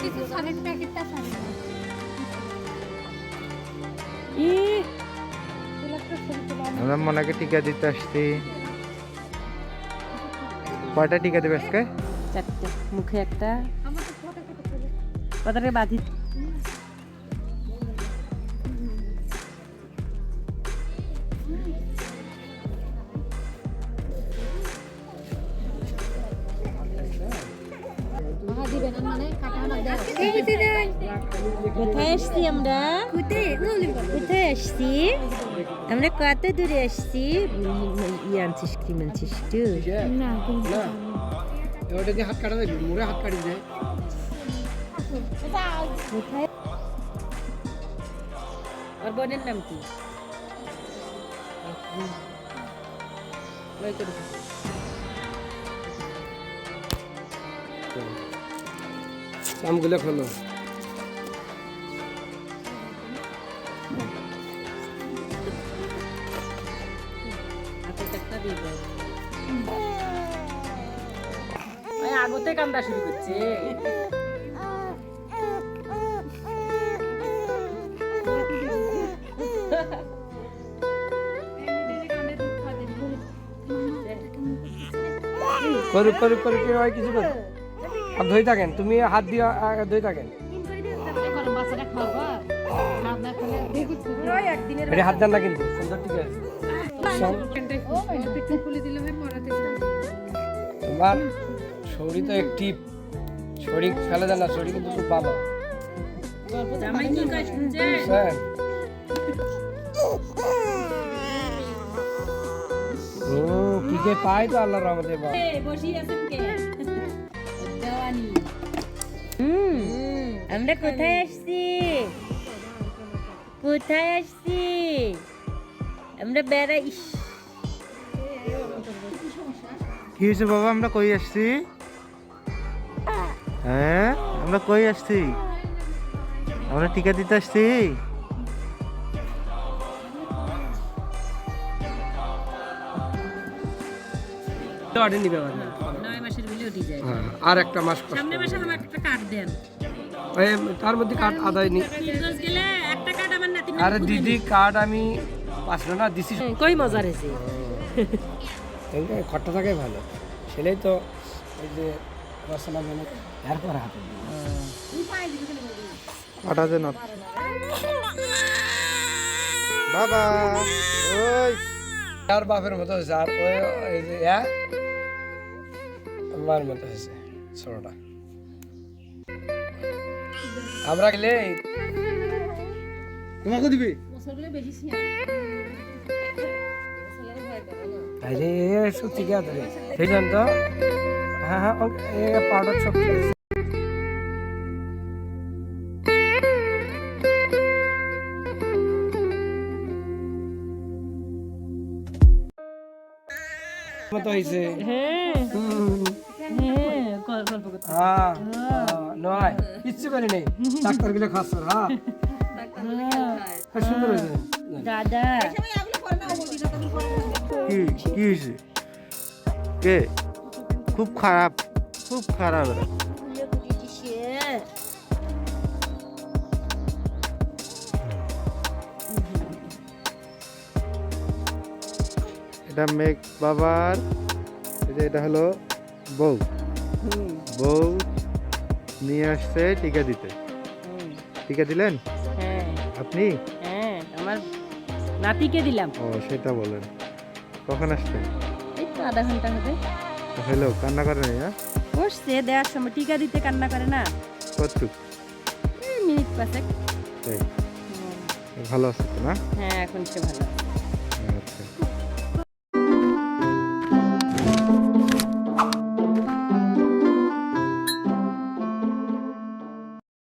কিছু সারের প্যাকেটটা সারের ই। আমরা মনাকে টিকা দিতে আসছি। কয়টা টিকা দেবে আজকে? চারটে। মুখে একটা। আমার তো ছোট ছোট ছেলে কথাটা বাঁধি কোথায় আসছি আমরা? কোথায় আসছি? আমরা কত দূরে আসছি? ই আনছিস ক্রিম আনছিস কিন্তু ওটা দিয়ে হাত কাটা দেবে মুড়ে হাত কাটি দেয় কোথায়? আর বোনের নাম কি? লয় করে দে। নামগুলো খোলো আগতে কান্দা শুরু করছে করুক করুক করুক কিছু করুক আর ধুই থাকেন তুমি হাত দিয়ে ধুই থাকেন। এটা হাত দেন না কিন্তু সুন্দর ঠিক আছে। তোমার শরীর তো একটি শরীর ফেলে দেন না শরীর কিন্তু খুব ভালো। জামাই কি? ও পাই তো আল্লাহর রহমতে বাবা বসি আছেন হুম। আমরা কোথায় আসছি? কোথায় আসছি? আমরা বেড়াই ইস, কি হয়েছে বাবা? আমরা কই আসছি? হ্যাঁ? আমরা কই আসছি? আমরা টিকা দিতে আসছি? অর্ডার নিবে যায় হ্যাঁ, আর একটা মাস কষ্ট। সামনের মাসে আমার একটা কার্ড দেন। তার মধ্যে কার্ড আদায় নি গেলে একটা কার্ড আমার নাতি আরে দিদি কার্ড আমি পাসলো না দিছি। কই মজা রয়েছে যে খট্টা থাকে ভালো। ছেলেই তো ওই যে রসনা মানে এরপর হাতে আটা দে না। বাবা ওই। আর বাপের মতো আর ওই এই যে ইয়া আমার মতো হয়েছে ছোটটা। আমরা গেলে তোমাকে দিবি? আরে সত্যি কে আছে সেই জন্য তো হ্যাঁ হ্যাঁ পাউডার সব মতো হয়েছে। হ্যাঁ। হুম। হ্যাঁ গল্প করতে হ্যাঁ। নয় কিচ্ছু করি নেই। ডাক্তারগুলো খাস হ্যাঁ। হ্যাঁ, সুন্দর হয়েছে। দাদা। কি কে খুব খারাপ খুব খারাপ। এটা মেঘ বাবার এই যে এটা হলো বউ। বউ নিয়ে আসছে টিকা দিতে। টিকা দিলেন? হ্যাঁ। আপনি? হ্যাঁ আমার নাতিকে দিলাম। ও সেটা বলেন। কখন আসছেন? এই তো আধা ঘণ্টা হবে। হ্যালো কান্না করেন হ্যাঁ? বসছে দেওয়ার সময় টিকা দিতে কান্না করে না। এই মিনিট পাঁচেক। ভালো আছে না? হ্যাঁ এখন সে ভালো আছে।